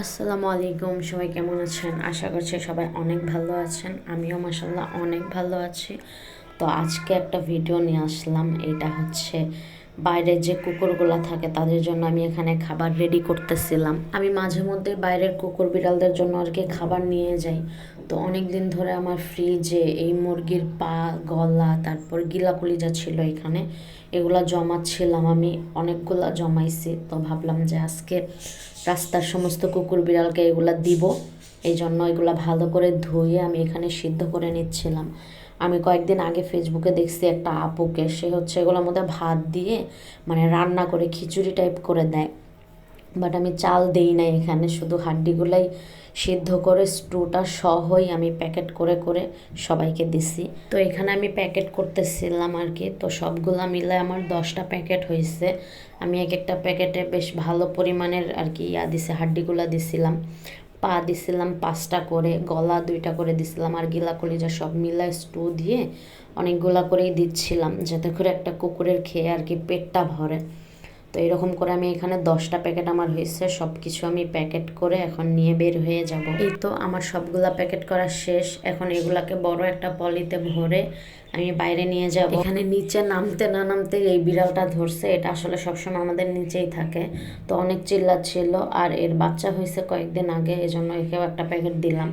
আসসালামু আলাইকুম, সবাই কেমন আছেন? আশা করছি সবাই অনেক ভালো আছেন। আমিও মাসাল্লাহ অনেক ভালো আছি। তো আজকে একটা ভিডিও নিয়ে আসলাম। এটা হচ্ছে বাইরে যে কুকুরগুলো থাকে, তাদের জন্য আমি এখানে খাবার রেডি করতেছিলাম। আমি মাঝে মধ্যে বাইরের কুকুর বিড়ালদের জন্য আর কি খাবার নিয়ে যাই। তো অনেক দিন ধরে আমার ফ্রিজে এই মুরগির পা, গলা, তারপর গিলা কলিজা ছিল এখানে, এগুলা জমাচ্ছিলাম আমি, অনেকগুলা জমাইছি। তো ভাবলাম যে আজকে রাস্তার সমস্ত কুকুর বিড়ালকে এগুলা দিব। এই জন্য এগুলা ভালো করে ধুয়ে আমি এখানে সিদ্ধ করে নিচ্ছিলাম। আমি কয়েকদিন আগে ফেসবুকে দেখছি একটা আপুকে, সে হচ্ছে এগুলোর মধ্যে ভাত দিয়ে মানে রান্না করে খিচুড়ি টাইপ করে দেয়। বাট আমি চাল দেই না এখানে, শুধু হাড্ডিগুলাই সিদ্ধ করে স্টুটা সহই আমি প্যাকেট করে করে সবাইকে দিছি। তো এখানে আমি প্যাকেট করতেছিলাম আর কি তো সবগুলা মিলে আমার দশটা প্যাকেট হয়েছে আমি এক একটা প্যাকেটে বেশ ভালো পরিমাণের আর কি ইয়া দিছে, হাড্ডিগুলা দিছিলাম। পা দিছিলাম, পাঁচটা করে, গলা দুইটা করে দিছিলাম আর গিলা কলিজা সব মিলা স্টু দিয়ে অনেকগুলা করেই দিচ্ছিলাম, যাতে করে একটা কুকুরের খেয়ে আর কি পেটটা ভরে। তো এরকম করে আমি এখানে দশটা প্যাকেট আমার হয়েছে সব কিছু আমি প্যাকেট করে এখন নিয়ে বের হয়ে যাব। এই তো আমার সবগুলা প্যাকেট করা শেষ, এখন এগুলাকে বড় একটা পলিতে ভরে আমি বাইরে নিয়ে যাব। এখানে নিচে নামতে না নামতে এই বিড়ালটা ধরছে, এটা আসলে সবসময় আমাদের নিচেই থাকে। তো অনেক চিল্লাচ্ছিল আর এর বাচ্চা হয়েছে কয়েকদিন আগে, এজন্য একেও একটা প্যাকেট দিলাম।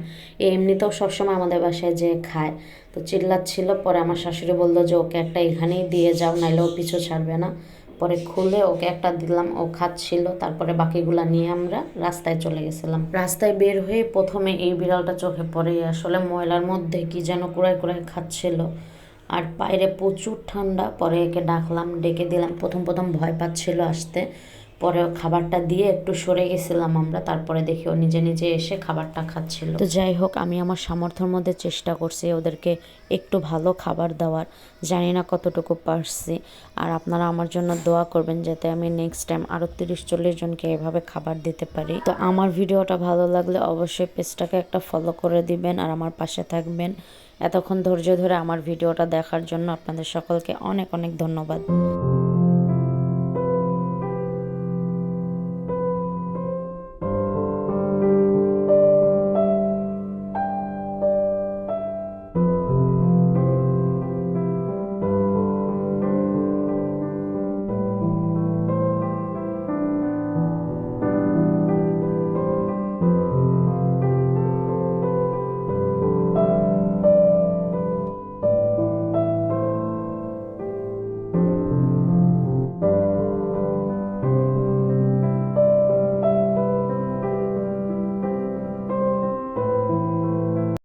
এমনিতেও সবসময় আমাদের বাসায় যে খায়। তো চিল্লাচ্ছিল, পরে আমার শাশুড়ি বলল যে, ওকে একটা এখানেই দিয়ে যাও নাইলে ও পিছু ছাড়বে না। পরে খুলে ওকে একটা দিলাম, ও খাচ্ছিল। তারপরে বাকিগুলা নিয়ে আমরা রাস্তায় চলে গেছিলাম। রাস্তায় বের হয়ে প্রথমে এই বিড়ালটা চোখে পড়ে। আসলে ময়লার মধ্যে কি যেন কুড়ায় কুড়ায় খাচ্ছিল। আর বাইরে প্রচুর ঠান্ডা, পরে একে ডাকলাম, ডেকে দিলাম। প্রথম প্রথম ভয় পাচ্ছিল আসতে। পরে খাবারটা দিয়ে একটু সরে গেছিলাম আমরা, তারপরে দেখি ও নিজে নিজে এসে খাবারটা খাচ্ছিল। তো যাই হোক, আমি আমার সামর্থ্যের মধ্যে চেষ্টা করছি ওদেরকে একটু ভালো খাবার দেওয়ার। জানি না কতটুকু পারছি। আর আপনারা আমার জন্য দোয়া করবেন যাতে আমি নেক্সট টাইম আরও তিরিশ চল্লিশ জনকে এভাবে খাবার দিতে পারি। তো আমার ভিডিওটা ভালো লাগলে অবশ্যই পেজটাকে একটা ফলো করে দিবেন আর আমার পাশে থাকবেন। এতক্ষণ ধৈর্য ধরে আমার ভিডিওটা দেখার জন্য আপনাদের সকলকে অনেক অনেক ধন্যবাদ।